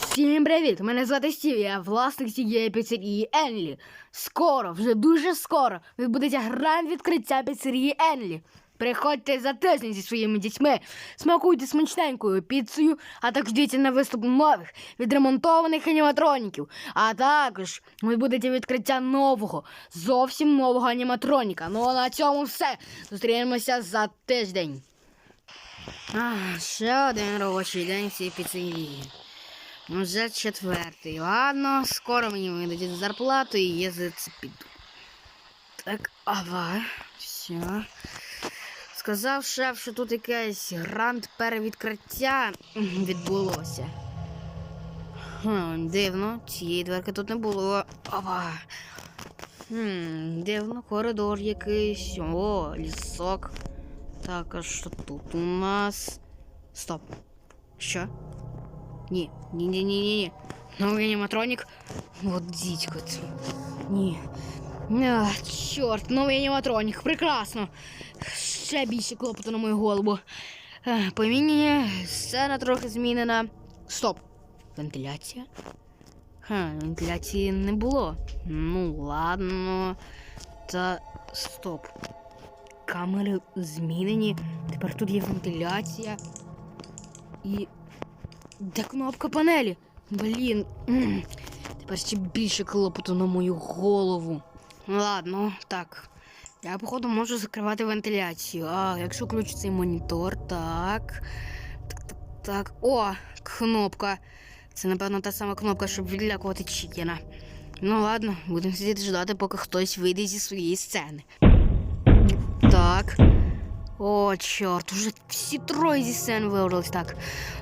Всім привіт! Мене звати Стів, я власник цієї піцерії Енлі. Скоро, вже дуже скоро, відбудеться гранд відкриття піцерії Енлі. Приходьте за тиждень зі своїми дітьми, смакуйте смачненькою піцею, а також дивіться на виступ нових відремонтованих аніматроніків. А також ви будете відкриття нового, зовсім нового аніматроніка. Ну а на цьому все. Зустрінемося за тиждень. А, ще один робочий день цій піцерії. Ну, Вже четвертий. Ладно, скоро мені видадуть зарплату і я за це піду. Так, ава, все. Сказав шеф, що тут якесь гранд перевідкриття відбулося. Хм, дивно, цієї дверки тут не було. Ава. Хм, дивно, коридор якийсь. О, лісок. Так, а що тут у нас? Стоп. Що? Ні, ні, ні, ні, ні, ні. Новий аніматронік. От дідько це. Ні. А, чорт, новий аніматронік. Прекрасно. Ще більше клопоту на мою голову. Помінення, сцена трохи змінена. Стоп. Вентиляція? Ха, вентиляції не було. Ну, ладно. Та стоп. Камери змінені. Тепер тут є вентиляція. І де кнопка панелі? Блін. Тепер ще більше клопоту на мою голову. Ладно, так. Я, походу, можу закривати вентиляцію. А, якщо включу цей монітор, так. Так, так, так. О, кнопка. Це, напевно, та сама кнопка, щоб відлякувати Чікена. Ну ладно, будемо сидіти ждати, поки хтось вийде зі своєї сцени. Так. О, чорт, уже всі троє зі сцени вибрались. Так.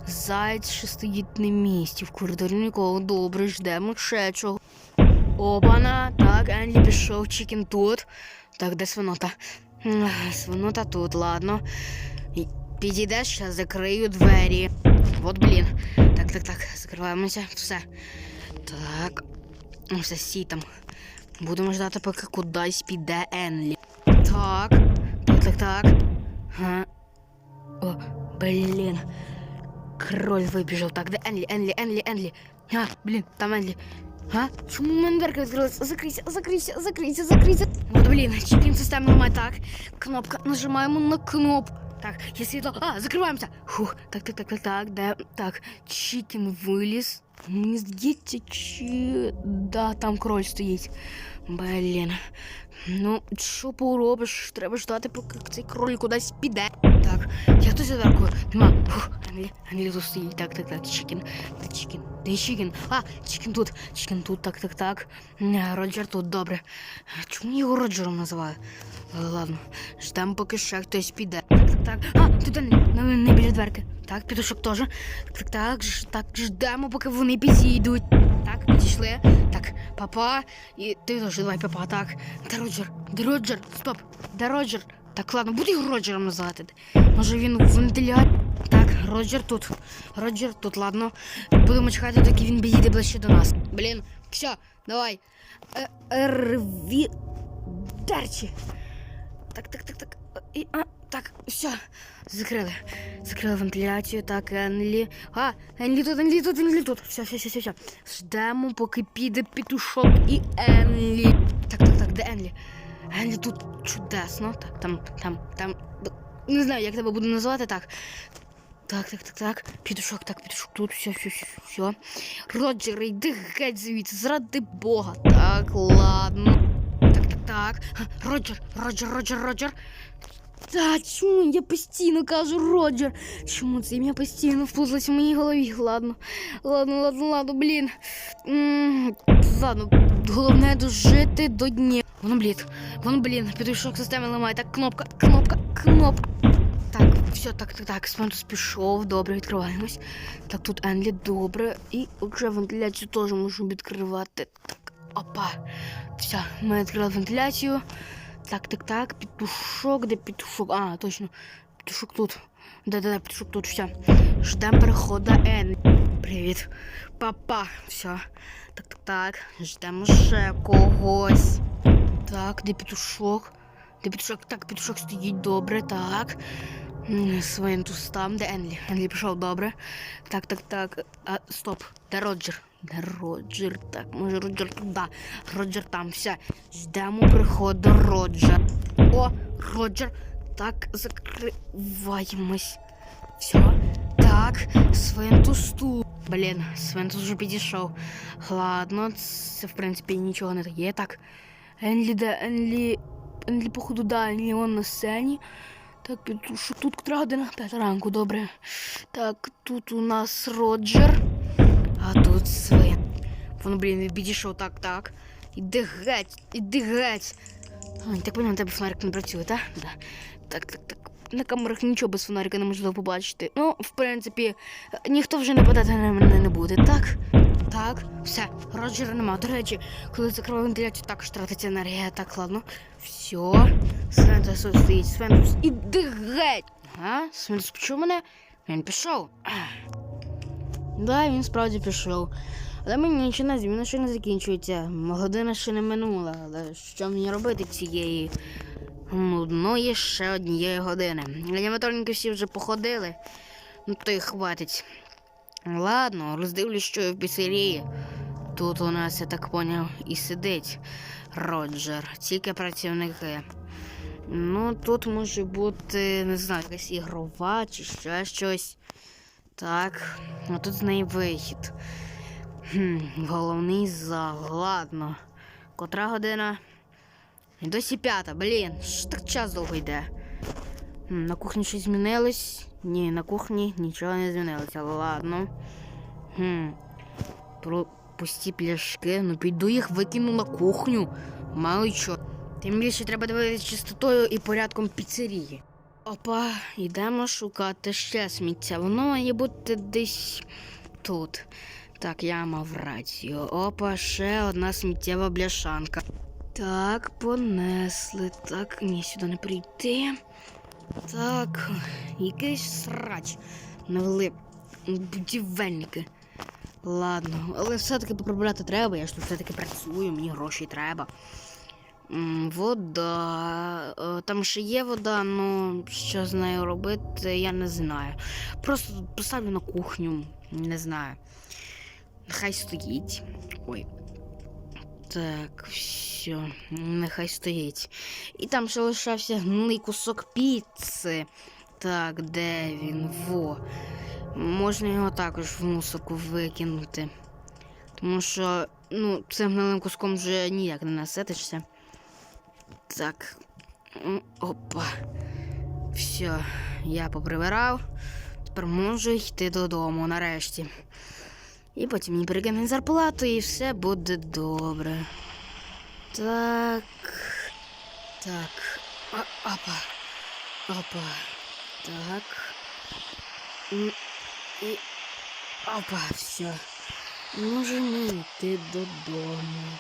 Заяць ще стоїть на місці в коридорі нікого. Добре, ждемо ще чого. Опана, так, Енлі пішов, Чікін тут. Так, де свинота? Свинота тут, ладно. Підійдеш, ще закрию двері. От блін. Так, так, так, закриваємося. Все. Так. Все, сі там. Будемо ждати, поки кудись піде Енлі. Так. Так, так, так. О, блин. Кроль выбежал. Так, да, Энли, Энли, Энли, Энли. А, блин, там Энли. А? Почему в открылась? дверка відкрилася? Закрийся, закрийся, Вот, блин, От, блін, ломать. Так. Кнопка. нажимаем на кнопку. Так, є світло. А, закриваємося. Фух, так, так, так, так, так, де. Так, Чікін виліз. Мені здається, чи. Да, там кроль стоїть. Блін. Ну, що поробиш? Треба ждати, поки цей кроль кудись піде. Так, я хтось за дверкою. Нема. Фух, Англі, Англі тут стоїть. Так, так, так, Чікін. Де Чікін? Де Чікін? А, Чікін тут. Чікін тут, так, так, так. Роджер тут, добре. Чому його Роджером називаю? Е, Ладно, ждемо, поки ще хтось піде. Так, так, так. А, тут не, не біля дверки. Так, петушок теж. Так, так, так, ж- так, ждемо, поки вони підійдуть. Так, підійшли. Так, папа. І ти теж давай, папа, так. Де Роджер? Де Роджер? Стоп. Де Роджер? Так, ладно, буду його Роджером називати. Може він в? Так, Роджер тут. Роджер тут, ладно. Будемо чекати, доки він підійде ближче до нас. Блін, все, давай. Е, Рві. Дерчі. Так, так, так, так. І, а, так, все. Закрили. Закрили вентиляцію, так, Енлі. А, Енлі тут, Енлі тут, Енлі тут. Все, все, все, все, все. Ждемо, поки піде петушок і Енлі. Так, так, так, де Енлі? Енлі тут чудесно. Так, там, там, там. Не знаю, як тебе буду називати так. Так, так, так, так. Петушок, так, петушок тут, все, все, все, все. Роджер, йди геть звідси, заради Бога. Так, ладно. Так, так, так. Роджер, Роджер, Роджер, Роджер. Та чому я постійно кажу Роджер? Чому це ім'я постійно вплуталось в моїй голові? Ладно, ладно, ладно, ладно, блін. Ладно, головне дожити до дня. Воно блід, воно блін, підійшов системи ламає. Так, кнопка, кнопка, кнопка. Так, все, так, так, так, Сментус пішов, добре, відкриваємось. Так, тут Енлі, добре. І вже вентиляцію теж можу відкривати. Так, опа. Все, ми відкрили вентиляцію. Так, так, так, петушок, де петушок? А, точно. Петушок тут. Да-да-да, петушок тут, все. Ждем перехода Ен. Привіт. Папа. Все. Так, так, так. Ждемо ще когось. Так, де петушок? Де петушок? Так, петушок стоїть добре, так. М, Свинтус там, де Енлі. Енлі пішов добре. Так, так, так. А, стоп. Де Роджер? Де Роджер? Так, може Роджер туди. Роджер там. Все. Ждемо приходу Роджер. О, Роджер. Так, закриваємось. Все. Так, Свинтус тут. Блін, Свинтус вже підійшов. Ладно, це в принципі нічого не таке. Так. Енлі де Енлі. Енлі, походу, да, Енлі он на сцені. Так, що тут котра година? П'ята ранку, добре. Так, тут у нас Роджер, а тут Свин. Воно, блін, підійшов так, так. Іди геть, іди геть. Ой, так поняв, на тебе фонарик не працює, так? Да. Так, так, так. На камерах нічого без фонарика неможливо побачити. Ну, в принципі, ніхто вже нападати на мене не буде, так? Так, все, Роджера нема. До речі, коли закриваю вентиляцію, також тратиться енергія. Так, ладно. Все. Свентус стоїть. Свентус, іди геть! А? Свентус почув мене? Він пішов. Да, він справді пішов. Але мені нічого не зміна ще не закінчується. Година ще не минула. Але що мені робити цієї нудної ще однієї години? Аніматорники всі вже походили. Ну то й хватить. Ладно, роздивлюсь, що є в піцерії. Тут у нас, я так поняв, і сидить Роджер, тільки працівники. Ну, тут може бути, не знаю, якась ігрова чи ще щось. Так, а тут з неї вихід. Хм, головний зал, ладно. Котра година? Досі п'ята, блін, що так час довго йде. На кухні щось змінилось? Ні, на кухні нічого не змінилося, ладно. Хм. Про пусті пляшки. Ну піду їх викину на кухню. Мало що. Тим більше треба дивитися чистотою і порядком піцерії. Опа, йдемо шукати ще сміття. Воно має бути десь тут. Так, я мав рацію. Опа, ще одна сміттєва бляшанка. Так, понесли. Так, ні, сюди не прийти. Так, якийсь срач. Навели будівельники. Ладно, але все-таки поправляти треба, я ж тут все-таки працюю, мені гроші треба. Вода. Е, Там ще є вода, ну що з нею робити, я не знаю. Просто поставлю на кухню, не знаю. Нехай стоїть. Ой. Так, все, нехай стоїть. І там ще лишався гнилий кусок піци. Так, де він? Во. Можна його також в мусорку викинути. Тому що, ну, цим гнилим куском вже ніяк не наситишся. Так. Опа. Все, я поприбирав. Тепер можу йти додому нарешті. І потім мені перекинуть зарплату і все буде добре. Так. Так. А, опа. Опа. Так. М, І... Опа, все. Можемо йти додому.